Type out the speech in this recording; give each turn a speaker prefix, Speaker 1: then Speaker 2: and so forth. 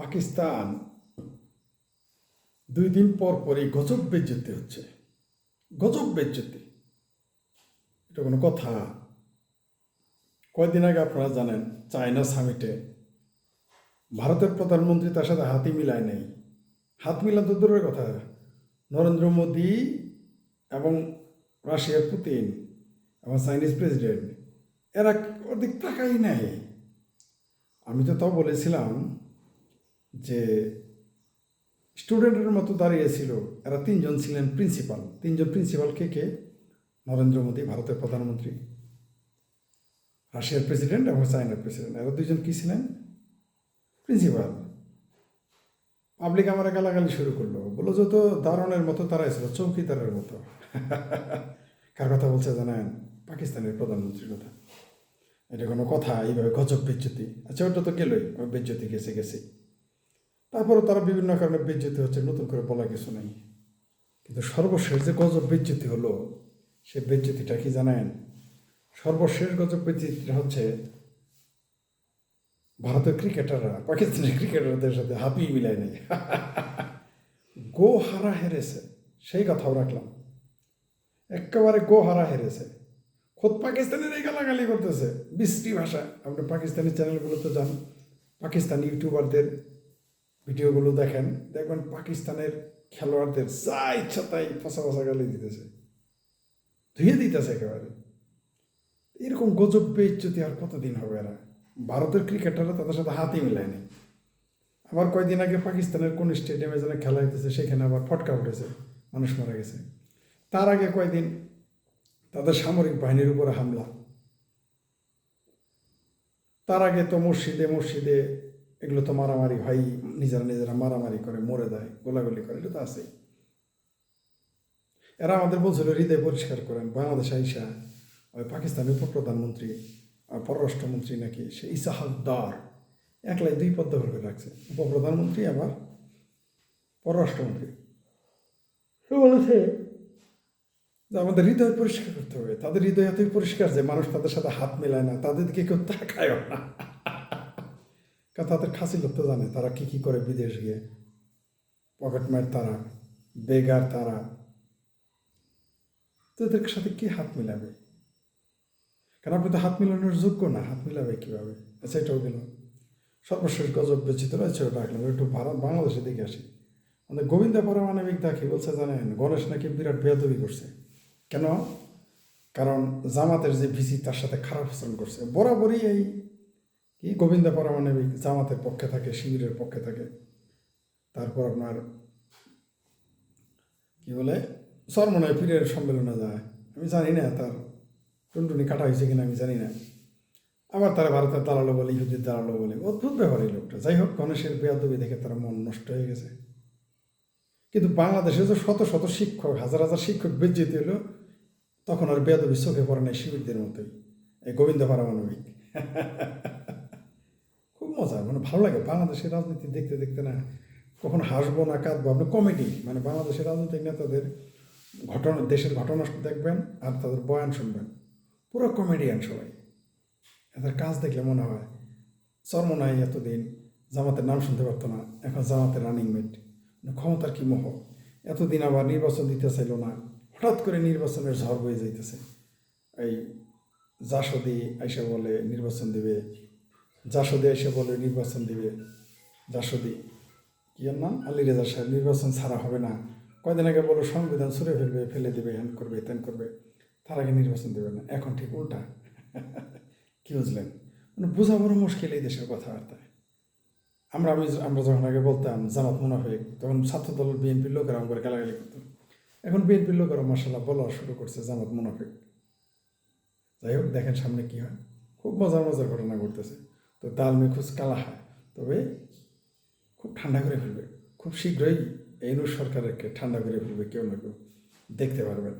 Speaker 1: পাকিস্তান দুই দিন পর পরই গজব বেজ্জতি হচ্ছে। গজব বেজ্জতি। এটা কোনো কথা। কয়দিন আগে আপনারা জানেন, চায়না সামিটে ভারতের প্রধানমন্ত্রী তার সাথে হাতই মিলায় নেই। হাত মিলান তো দূরের কথা। নরেন্দ্র মোদী এবং রাশিয়ার পুতিন এবং চাইনিজ প্রেসিডেন্ট, এরা ওদিক তাকাই নাই? আমি তো তাও বলেছিলাম যে স্টুডেন্টের মতো দাঁড়িয়েছিল এরা তিনজন ছিলেন প্রিন্সিপাল তিনজন প্রিন্সিপাল কে কে? নরেন্দ্র মোদী, ভারতের প্রধানমন্ত্রী, রাশিয়ার প্রেসিডেন্ট এবং চায়নার প্রেসিডেন্ট এরা দুইজন কী ছিলেন? প্রিন্সিপাল পাবলিক আমার গালাগালি শুরু করল। বলল যে তো দারণের মতো তারাই ছিল চৌকিদারের মতো। কার কথা বলছে জানেন? পাকিস্তানের প্রধানমন্ত্রীর কথা। এটা কোনো কথা, এইভাবে গজব বেজ্জতি আচ্ছা ওটা তো গেলই বেজ্জতি গেছে গেছে। তারপরে তারা বিভিন্ন কারণে বেজ্জতি হচ্ছে, নতুন করে বলা কিছু নেই। কিন্তু সর্বশেষ যে গজব বেজ্জতি হলো, সে বেজ্জতিটা কি জানেন? সর্বশেষ গজব বেজ্জতিটা হচ্ছে ভারতের ক্রিকেটাররা, পাকিস্তানের ক্রিকেটারদের সাথে হাপি মিলাই নেই। গো হারা হেরেছে, সেই কথাও রাখলাম। একেবারে গো হারা হেরেছে। খোদ পাকিস্তানের এই গালাগালি করতেছে বিশ্রী ভাষা আপনি পাকিস্তানি চ্যানেলগুলোতে যান, পাকিস্তানি ইউটিউবারদের ভিডিওগুলো দেখেন, দেখবেন পাকিস্তানের খেলোয়াড়দের যা ইচ্ছা তাই ফসা ফসা গালি দিতেছে। ধুয়ে দিতেছে একেবারে। এরকম গজব বেইজ্জতি আর কতদিন হবে এরা? ভারতের ক্রিকেটাররা তাদের সাথে হাতই মিলায়নি আবার কয়েকদিন আগে পাকিস্তানের কোন স্টেডিয়ামে যেন খেলা হইতেছে, সেখানে আবার ফটকা উঠেছে, মানুষ মারা গেছে। তার আগে কয়েকদিন তাদের সামরিক বাহিনীর উপরে হামলা। তার আগে তো মসজিদে মসজিদে এগুলো তো মারামারি হয়, নিজেরা নিজেরা মারামারি করে, মরে দেয় গোলাগুলি করে, এটা তো আছে এরা আমাদের বলছিল, হৃদয় পরিষ্কার করেন, বাংলাদেশ আইসা, ওই পাকিস্তানের উপপ্রধানমন্ত্রী পররাষ্ট্রমন্ত্রী নাকি, সে ইসাহাক দার একলাই দুই পদ দখল করে রাখছে। উপপ্রধানমন্ত্রী আবার পররাষ্ট্রমন্ত্রী। সে বলেছে যে আমাদের হৃদয় পরিষ্কার করতে হবে। তাদের হৃদয় এতই পরিষ্কার যে মানুষ তাদের সাথে হাত মেলায় না, তাদের দিকে কেউ তাকায়ও না। কারণ তাদের খাসি লোক তো জানে, তারা কি কি করে বিদেশ গিয়ে পকেটম্যাট তারা, বেগার তারা। তো এদের সাথে কি হাত মিলাবে? কারণ আপনি তো হাত মিলানোর যোগ্য না, হাত মিলাবে কীভাবে? আচ্ছা এটাও গেল সর্বশেষ গজব বেচিত রয়েছে, ওটা রাখলাম একটু ভারত, বাংলাদেশের দিকে আসি। আমাদের গোবিন্দ পারমাণবিক দেখি বলছে, জানেন, গণেশ নাকি বিরাট বেয়াদবি করছে। কেন? কারণ জামাতের যে ভিসি, তার সাথে খারাপ আচরণ করছে। বরাবরই এই কি গোবিন্দ পারমাণবিক জামাতের পক্ষে থাকে, শিবিরের পক্ষে থাকে? তারপর আপনার কি বলে সরমনায় পীরের সম্মেলনে যায়। আমি জানি না তার টুনটুনি কাটা হয়েছে কিনা, আমি জানি না। আবার তারা ভারতের দালালো বলে, ইহুদির দালালো বলে, অদ্ভুত ব্যাপার এই লোকটা। যাই হোক, গণেশের বেয়াদবি দেখে তার মন নষ্ট হয়ে গেছে। কিন্তু বাংলাদেশে যে শত শত শিক্ষক, হাজার হাজার শিক্ষক বেজ্জিত হলো, তখন আর বেয়াদবি চোখে পড়ে নাই শিবিরদের মতোই। এই গোবিন্দ পারমাণবিক মজা মানে ভালো লাগে। বাংলাদেশের রাজনীতি দেখতে দেখতে না কখন হাসবো না কাঁদবো। আপনি কমেডি। মানে বাংলাদেশের রাজনৈতিক নেতাদের ঘটনা, দেশের ঘটনা দেখবেন আর তাদের বয়ান শুনবেন। পুরো কমেডিয়ান সবাই। এদের কাজ দেখলে মনে হয় চর্মনাই এতদিন, জামাতের নাম শুনতে পারতো না, এখন জামাতের রানিং মেট ক্ষমতার কি মোহ? এতদিন আবার নির্বাচন দিতে চাইল না। হঠাৎ করে নির্বাচনের ঝড় বয়ে যাইতেছে। এই জাসদি আইসা বলে, নির্বাচন দিবে জাসদি এসে বলে, নির্বাচন দিবে জাসদি। কি নাম? আলী রেজা সাহেব, নির্বাচন ছাড়া হবে না। কয়দিন আগে বলো সংবিধান ছুড়ে ফেলবে, ফেলে দেবে, হ্যান করবে, ত্যান করবে। তার আগে নির্বাচন দেবে না। এখন ঠিক উল্টা। কি বুঝলেন? মানে বোঝা বড় মুশকিল এই দেশের কথাবার্তায় আমরা আমি আমরা যখন আগে বলতাম, জামাত মুনাফেক, তখন ছাত্রদল বিএনপির লোকেরা আমার গালাগালি করতো। এখন বিএনপির লোকেরা মার্শাল্লাহ বলা শুরু করছে জামাত মুনাফেক। যাই হোক, দেখেন সামনে কি হয়। খুব মজার মজার ঘটনা ঘটতেছে। তো তাল মেখুজ কালা হয়। তবে খুব ঠান্ডা করে ফেলবে। খুব শীঘ্রই এই সরকারকে ঠান্ডা করে ফেলবে, কেউ না কেউ। দেখতে পারবেন।